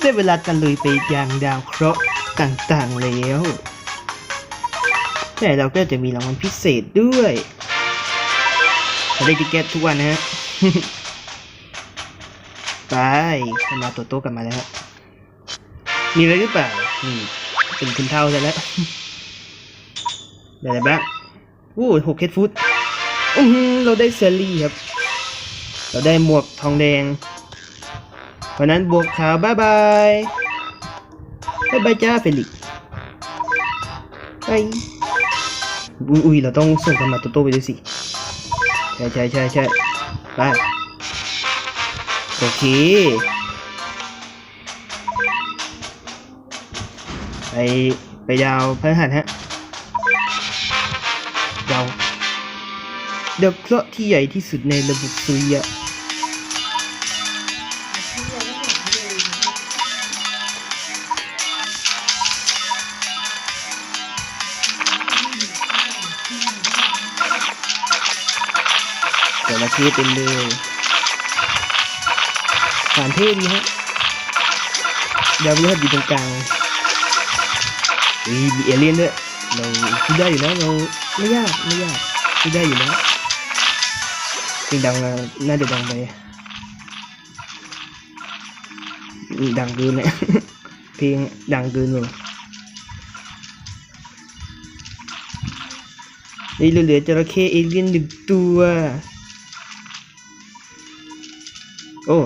ได้เวลากันเลยไปยังดาวเคราะห์ต่างๆแล้ว แต่เราก็จะมีรางวัลพิเศษด้วยเราได้ติเกตทุกวันนะฮะไปขมาตัวโตกันมาแล้วมีอะไรหรือเปล่านี่เป็นคุณเท่าซะแล้วได้อะไรบ้างโอ้หกเคทฟุตอือหือเราได้เซลลี่ครับ เราได้หมวกทองแดง เพราะนั้นบวกขาวบายบายบายบายจ้าเฟลิกไปอุ้ยเราต้องส่งกันมาโตโต้ไปด้วยสิ ใช่ใช่ใช่ใช่ไปโอเคไปไปดาวพระหัสฮะดาวดาวเคราะห์ที่ใหญ่ที่สุดในระบบสุริยะ จระเข้เต็มเลยสารเท่ดีฮะดาวพฤหัสอยู่ตรงกลางมีมีเอเลี่ยนด้วยเราคิดได้อยู่แล้วเราไม่ยากไม่ยากคิดได้อยู่แล้วเพลงดังนะน่าจะดังไปดังเกินเลยเพลงดังเกินเลยนี่เหลือจระเข้เอเลี่ยนหนึ่งตัว โอ้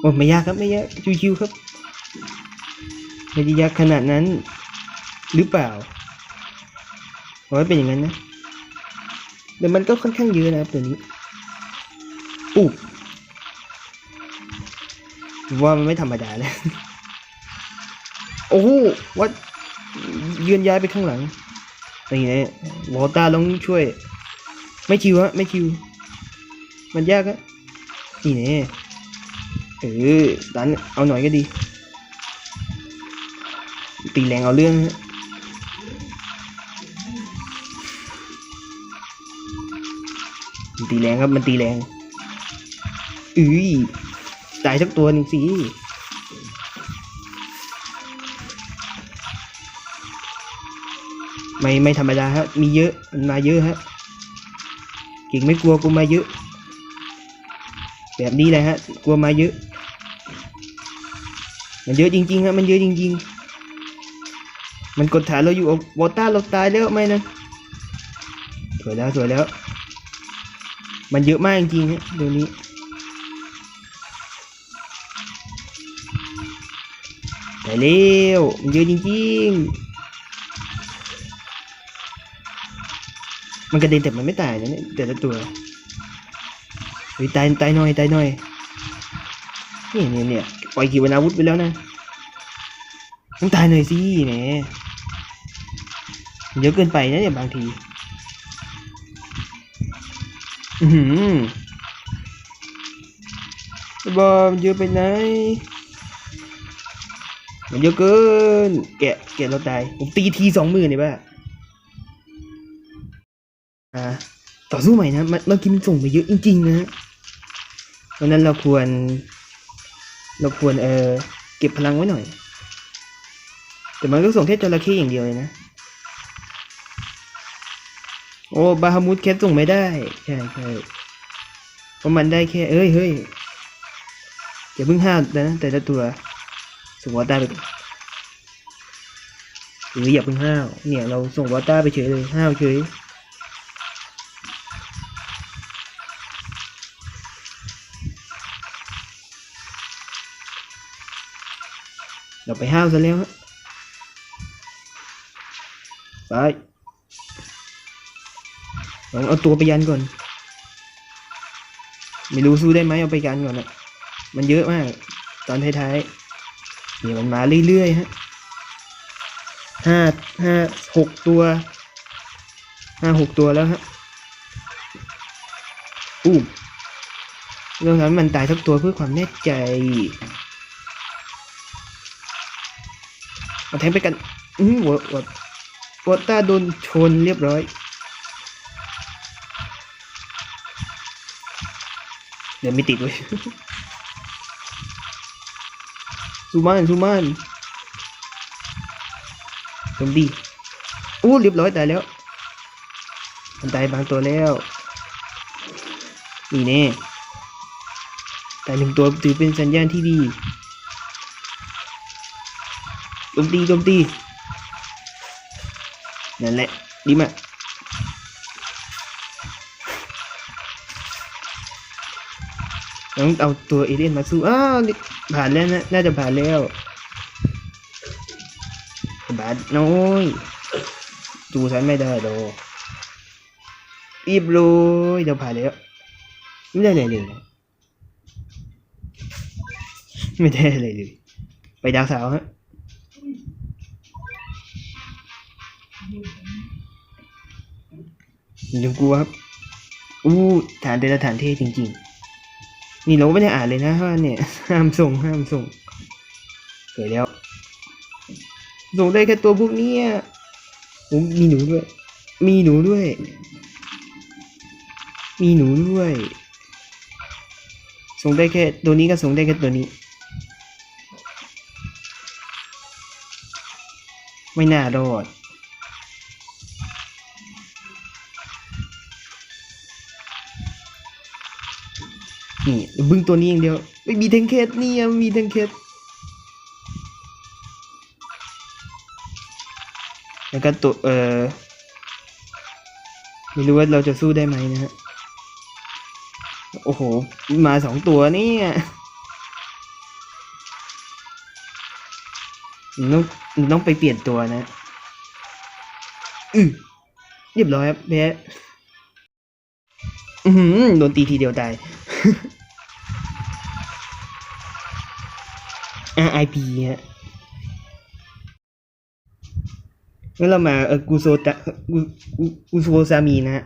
โอ้ไม่ยากครับไม่ยากชิวๆครับไม่ได้ยากขนาดนั้น หรือเปล่าขอให้เป็นอย่างนั้นนะแต่มันก็ค่อนข้างเยอะนะครับตัวนี้ปุ๊บว่ามันไม่ธรรมดาเลยโอ้โหวัดเยือนย้ายไปข้างหลังนี่นะวอลต้าต้องช่วย ไม่ชิวฮะไม่ชิว มันยากอะนี่แน่เออดันเอาหน่อยก็ดี ตีแรงเอาเรื่องฮะมันตีแรงครับมันตีแรงอุ้ยตายสักตัวหนึ่งสิไม่ไม่ธรรมดาฮะ มีเยอะ มันมาเยอะฮะ เก่งไม่กลัวกูมาเยอะ แบบนี้แหละฮะกลัวมาเยอะ มันเยอะจริงๆฮะมันเยอะจริง ๆ มันกดฐานเราอยู่วอต้าเราตายแล้วไหมนะสวยแล้วสวยแล้ว มันเยอะมากจริงๆฮะเดี๋ยวนี้ไปเร็วมันเยอะจริงๆ มันกระเด็นแต่มันไม่ตายนะเนี่ยแต่ละตัว เฮ้ยตายตายหน่อยตายหน่อยนี่เนี่ยเนี่ยปล่อยขีปนาวุธไปแล้วนะต้องตายหน่อยสิแหมมันเยอะเกินไปนะเนี่ยบางที อือหือบอมเยอะไปไหนมันเยอะเกิน แกะแกะเราตาย ผมตีทีสองหมื่นเลยป่ะอ่าต่อสู้ใหม่นะเมื่อเมื่อกี้มันส่งไปเยอะจริงๆนะ ฮะเพราะนั้นเราควร เราควรเออเก็บพลังไว้หน่อย แต่มันก็ส่งแค่จระเข้อย่างเดียวเลยนะ โอ้บาฮามุดแคทส่งไม่ได้ ใช่ใช่เพราะมันได้แค่ เอ้ยเฮ้ยอย่าเพิ่งห้าวนะแต่ละตัวส่งวอต้าไปหรืออย่าเพิ่งห้าวเนี่ยเราส่งวอต้าไปเฉยเลยห้าวเฉย เราไปห้าวซะแล้วฮะไปลองเอาตัวไปยันก่อน ไม่รู้สู้ได้ไหมเอาไปยันก่อนนะมันเยอะมาก ตอนท้ายๆเดี๋ยวมันมาเรื่อยๆฮะห้าห้าหกตัวห้าหกตัวแล้วฮะอู้เรื่องนั้นมันตายสักตัวเพื่อความแน่ใจ เอาแทงไปกัน อือหัวหัวหัวต้าโดนชนเรียบร้อย เดี๋ยวไม่ติดเว้ยซูมานซูมานจมดีอู้เรียบร้อยตายแล้ว มันตายบางตัวแล้ว นี่แน่แต่หนึ่งตัวถือเป็นสัญญาณที่ดี โจมตีโจมตีนั่นแหละดีมากต้องเอาตัวเอเลี่ยนมาสู้อ้าวผ่านแล้วนะน่าจะผ่านแล้วบาดน้อยจูฉันไม่ได้หรอกรีบเลยเดี๋ยวผ่านแล้วไม่ได้อะไรเลยนะไม่ได้อะไรเลยไปดาวสาวฮะ ลืมกลัวครับ อู้ฐานแต่ละฐานเท่จริง ๆ นี่เราไม่ได้อ่านเลยนะว่าเนี่ย ห้ามส่งห้ามส่งเกิดแล้ว ส่งได้แค่ตัวพวกนี้ยโอ้มีหนูด้วย มีหนูด้วย มีหนูด้วย ส่งได้แค่ตัวนี้ก็ส่งได้แค่ตัวนี้ไม่น่ารอด นี่บึ้งตัวนี้อย่างเดียว ไม่มีเทงเคสนี่ยังมีเทงเคสแล้วก็ตัวเออไม่รู้ว่าเราจะสู้ได้ไหมนะฮะโอ้โห มาสองตัวนี่ยมันต้องนต้องไปเปลี่ยนตัวนะ อือเรียบร้อยครับแพ้อือโดนตีทีเดียวตาย RIP ฮะงั้นเรามาเออกูโซตะกูกูโซซามีนะฮะ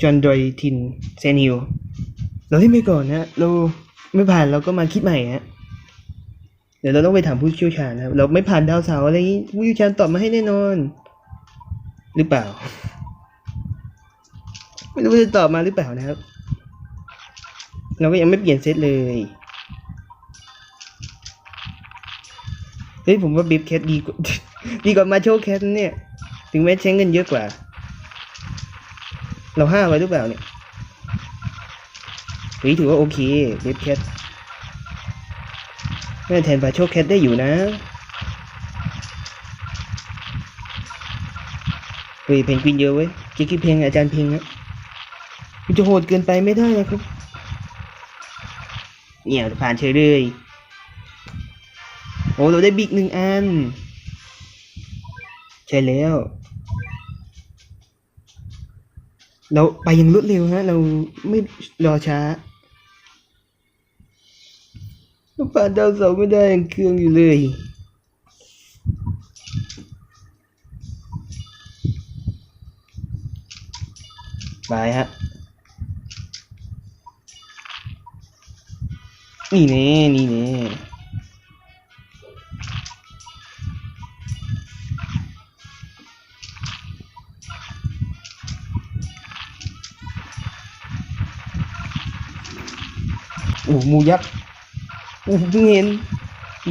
จอนดอยทินเซนิวเราเล่นไปก่อนนะเราไม่ผ่านเราก็มาคิดใหม่ฮะเดี๋ยวเราต้องไปถามผู้เชี่ยวชาญนะเราไม่ผ่านดาวเสาร์อะไรนี้ผู้เชี่ยวชาญตอบมาให้แน่นอน หรือเปล่า ไม่รู้จะตอบมาหรือเปล่านะครับ เราก็ยังไม่เปลี่ยนเซตเลยเฮ้ยผมว่าบิฟแคทดีกว่าดีกว่ามาโชว์แคทเนี่ย ถึงแม้ใช้เงินเยอะกว่า เราห้าไว้หรือเปล่าเนี่ยเฮ้ยถือว่าโอเคบิฟแคทแม่แทนบาโชว์แคทได้อยู่นะเฮ้ยเพลงกวินเยอะเว้ยกิ๊กเพลงอาจารย์เพลงนะ มันจะโหดเกินไปไม่ได้นะครับ เนี่ยผ่านเฉยเลยโอ้เราได้บิ๊กหนึ่งอัน ใช่แล้ว เราไปยังรวดเร็วฮะ เราไม่รอช้าเราผ่านดาวเสาไม่ได้ยังเครื่องอยู่เลยบายฮะ นี่แน่นี่แน่โอ้หมูยักษ์โอ้เพิ่งเห็นห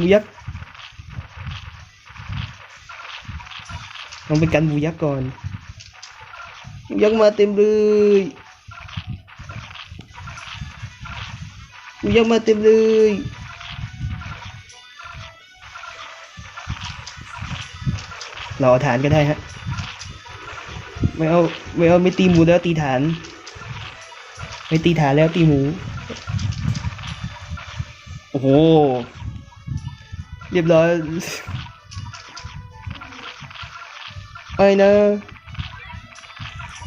ยักษ์ต้องไปกันหมูยักษ์ก่อนหมูยักษ์มาเต็มเลยหมูยักษ์มาเต็มเลยเราเอาฐานก็ได้ฮะ ไม่เอาไม่เอาไม่ตีหมูแล้วตีฐาน ไม่ตีฐานแล้วตีหมู โอ้โห เรียบร้อยไอ้นะ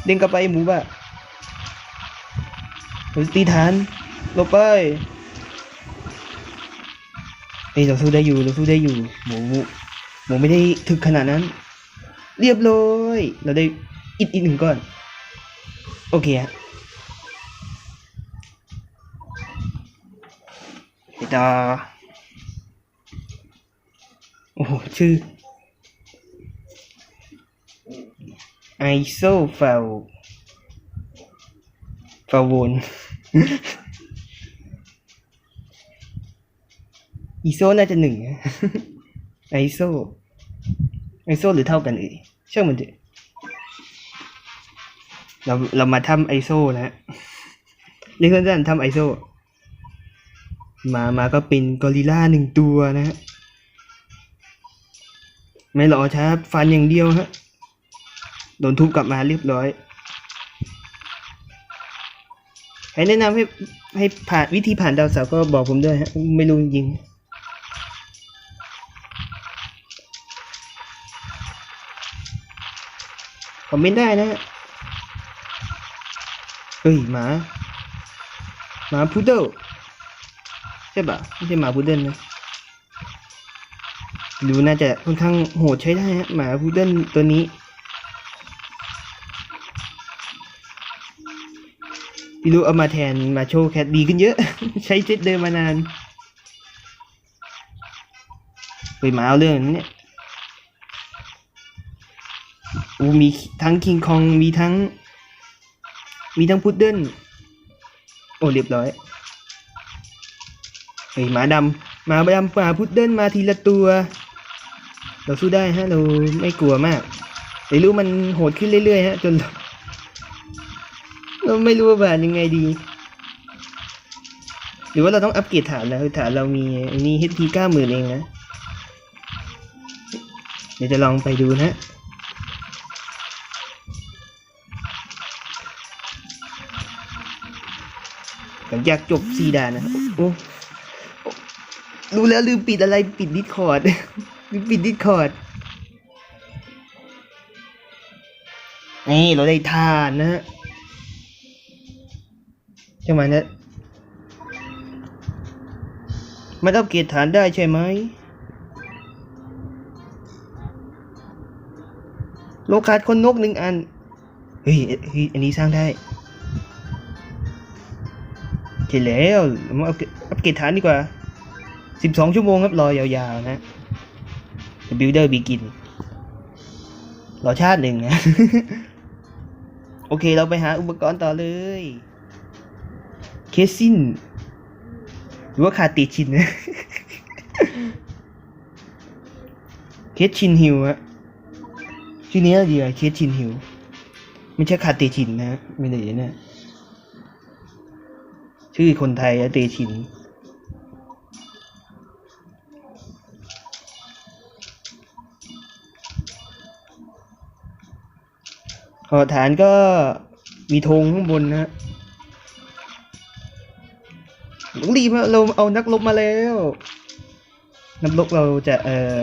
เด้งกลับไปหมูบ่ะเราตีฐาน ลบไปเฮ้ยเราสู้ได้อยู่เราสู้ได้อยู่ หมูหมูไม่ได้ถึกขนาดนั้น เรียบร้อยเราได้อิดอีกหนึ่งก้อน โอเคฮะไปต่อโอ้โห ชื่อ ไอโซเฟลฟาวน อีโซน่าจะหนึ่งนะไอโซไอโซหรือเท่ากันเอ่ยช่างมันเถอะเราเรามาทำไอโซนะฮะเรียกสั้นๆทำไอโซมามาก็เป็นกอริล่าหนึ่งตัวนะฮะไม่รอช้าฟันอย่างเดียวฮะโดนทุบกลับมาเรียบร้อยใครแนะนำให้ให้ผ่านวิธีผ่านดาวเสาร์ก็บอกผมด้วยฮะไม่รู้จริงๆ อมเมนต์ได้นะฮะเฮ้ยหมาหมาพุดเดิลใช่ปะไม่ใช่หมาพุดเดิลนะดูน่าจะค่อนข้างโหดใช้ได้ฮะหมาพุดเดิลตัวนี้พี่รู้เอามาแทนมาโชว์แคทดีขึ้นเยอะ ใช้เซตเดิมมานานไปหมาเอาเรื่องนั้เนี่ย อูมีทั้งคิงคองมีทั้ง มีทั้งพุดเดิ้ลโอ้เรียบร้อยเฮ้ยหมาดำหมาดำหมาพุดเดิ้ลมาทีละตัว เราสู้ได้ฮะเราไม่กลัวมากแต่รู้มันโหดขึ้นเรื่อยๆฮะจนเราไม่รู้ว่าบานยังไงดี หรือว่าเราต้องอัปเกรดฐานแล้วฐานเรามีอันนี้ HP เก้าหมื่นเองนะ เดี๋ยวจะลองไปดูนะ ลังจากจบซีดานนะโอ้รู้แล้วลืมปิดอะไรปิดดิสคอร์ดลืมปิดดิสคอร์ดนี่เราได้ทานนะฮะใช่ไหมเนี่ยมันอัปเกรดฐานได้ใช่ไหมโลคัสคนนกหนึ่งอัน เฮ้ยเฮ้ยอันนี้สร้างได้ ใช่แล้วมาอัปเกรดอัปเกรดฐานดีกว่าสิบสองชั่วโมงครับ รอยาวๆนะ The Builder Begin รอชาติหนึ่งนะ โอเคเราไปหาอุปกรณ์ต่อเลย เคสซินหรือว่าคาติชินนะเคสชินฮิวฮะชื่อนี้ดีอะเคสชินฮิว ไม่ใช่คาเตชินนะ ไม่ได้นะ ชื่อคนไทยอะเตชิน ขอฐานก็มีธงข้างบนนะฮะต้องรีบเราเอานักรบมาแล้ว นักรบเราจะเอ่อ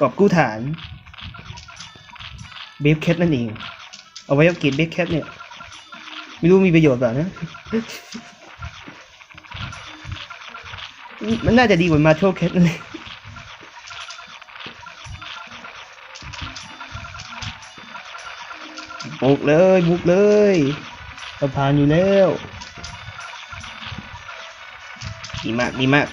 กอบกู้ฐานเบฟแคทนั่นเอง เอาไว้เอัปเกรดเบฟแคทเนี่ย ไม่รู้มีประโยชน์เปล่านะ มันน่าจะดีกว่ามาโชแคทนั่นเลยบุกเลยบุกเลยเราผ่านอยู่แล้วดีมากดีมาก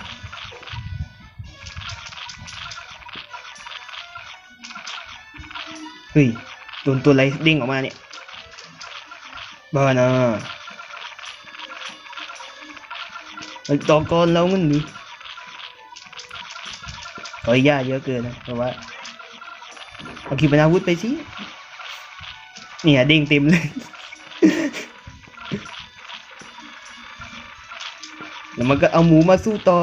เฮ้ยโดนตัวอะไรเด้งออกมาเนี่ยบ้านะไอ้ต่อกรแล้วมันดิ เฮ้ยยาเยอะเกินนะเพราะว่าเอาขีปนาวุธไปสิเนี่ยเด้งเต็มเลย แล้วมันก็เอาหมูมาสู้ต่อ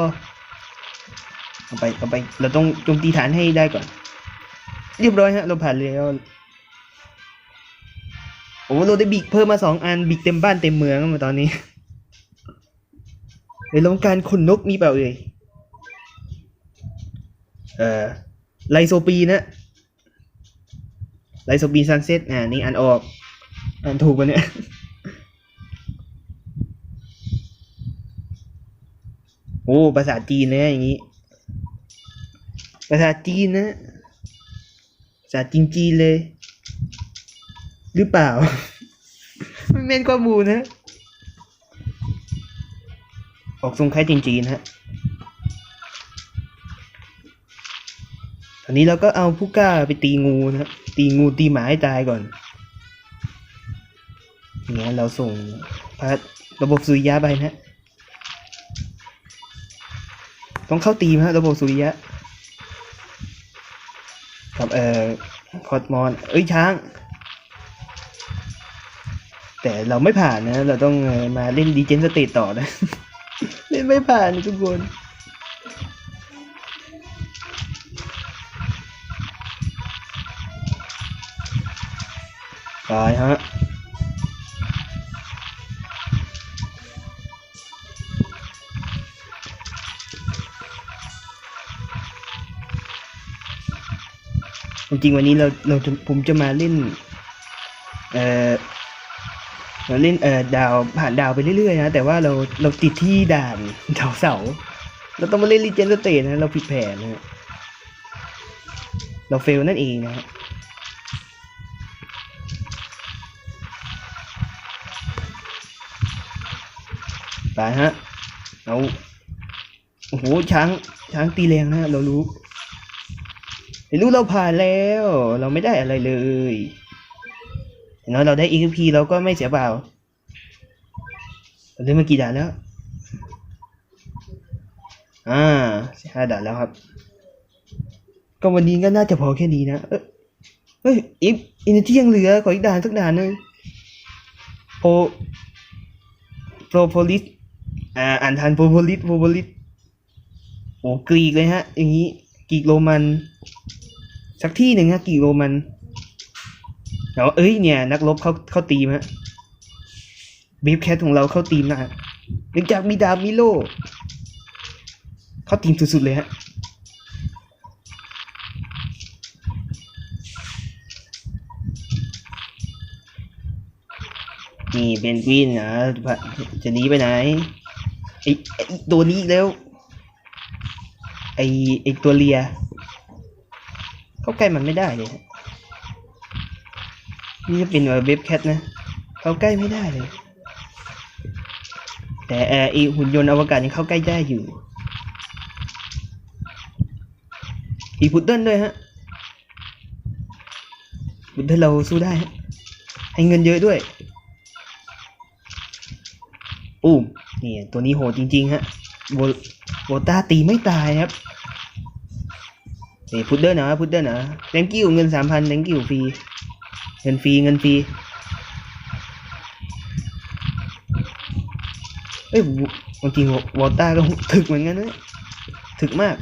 เอาไปเอาไป เราต้องโจมตีฐานให้ได้ก่อน เรียบร้อยฮะ เราผ่านแล้วโอ้เราได้บิกเพิ่มมาสองอันบิกเต็มบ้านเต็มเมืองมาตอนนี้ในโรงการขนนกมีเปล่าเอ่ย เอ่อไลโซปีนะไลโซปีซันเซ็ตอ่านี่อ่านออกอ่านถูกปะเนี่ยโอ้ภาษาจีนนะอย่างนี้ ภาษาจีนนะภาษาจีนจีนเลย หรือเปล่าไม่เม่นข้อมูลนะ ออกทรงคล้ายจีนจีนฮะ อนนี้เราก็เอาผู้กล้าไปตีงูนะครับ ตีงูตีหมาให้ตายก่อนงเงี้ยเราส่งพระระบบสุริยะไปนะต้องเข้าตีมฮะระบบสุริยะ กับเอ่อคอสมอน เอ้ยช้าง แต่เราไม่ผ่านนะ เราต้องมาเล่นดีเจนสเตตต่อนะ เล่นไม่ผ่านทุกคนายฮะจริงวันนี้เราเราผมจะมาเล่น เอ่อเราเล่นเอ่อดาวผ่านดาวไปเรื่อยๆนะแต่ว่าเราเราติดที่ด่านดาวเสาเราต้องมาเล่นรีเจนสเตทนะเราผิดแผนนะฮะเราเฟลนั่นเองนะฮะ ตายฮะ เอา โอ้โห ช้าง ช้างตีแรงนะเรารู้ไม่รู้เราผ่านแล้ว เราไม่ได้อะไรเลยอย่างน้อยเราได้ EXP เราก็ไม่เสียเปล่าเราได้มากี่ด่านแล้ว อ่าห้าด่านแล้วครับ ก็วันนี้ก็น่าจะพอแค่นี้นะ เอ้ยเฮ้ยอีฟอินที่ยังเหลือขออีกด่านสักด่านหนึงโพโปรโพลิส อ่าอ่านทันโปรโพลิสโปรโพลิสโอ้กรีกเลยฮะ อย่างนี้กรีกโรมัน สักที่หนึ่งฮะกรีกโรมันแล้วเอ้ยเนี่ย นักรบเข้าเข้าตีมฮะบีฟแคทของเราเข้าตีมนะฮะเนื่องจากมีดาบมีโลเข้าตีมสุดๆเลยฮะนี่เบนกวินนะจะหนีไปไหน ไอไอตัวนี้แล้ว ไอไอตัวเลีย เข้าใกล้มันไม่ได้เลยนี่จะเป็นเว็บแคทนะ เข้าใกล้ไม่ได้เลย แต่ออไอหุ่นยนต์อวกาศยังเข้าใกล้ได้อยู่ อีพุดเดิ้ลด้วยฮะพุดเดิ้ลเราสู้ได้ ให้เงินเยอะด้วย อู้มนี่ตัวนี้โหดจริงๆฮะโบโบต้าตีไม่ตายครับนี่พุดเดิ้ลนะพุดเดิ้ลนะแ thank you เงินสามพัน thank you ฟรีเงินฟรีเงินฟรีเอ้ยวจริงๆวอต้าก็ถึกเหมือนกันนะถึกมาก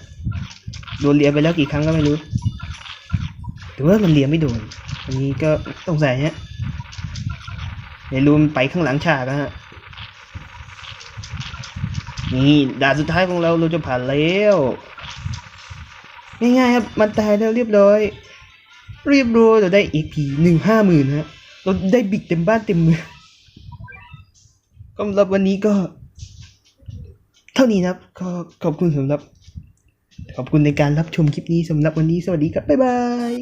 โดนเลียไปแล้วกี่ครั้งก็ไม่รู้แต่ว่ามันเลียไม่โดนอันนี้ก็ต้องใส่ฮะในรูมไปข้างหลังฉากอะฮะ นี่ด่านสุดท้ายของเราเราจะผ่านแล้วง่ายๆครับมันตายแล้วเรียบร้อยเรียบร้อยเราได้อีพีหนึ่งห้าหมื่นฮะเราได้บิกเต็มบ้านเต็มเมืองสำหรับวันนี้ก็ เท่านี้นะครับก็ขอบคุณสำหรับ ขอบคุณในการรับชมคลิปนี้สำหรับวันนี้สวัสดีครับ บ๊ายบาย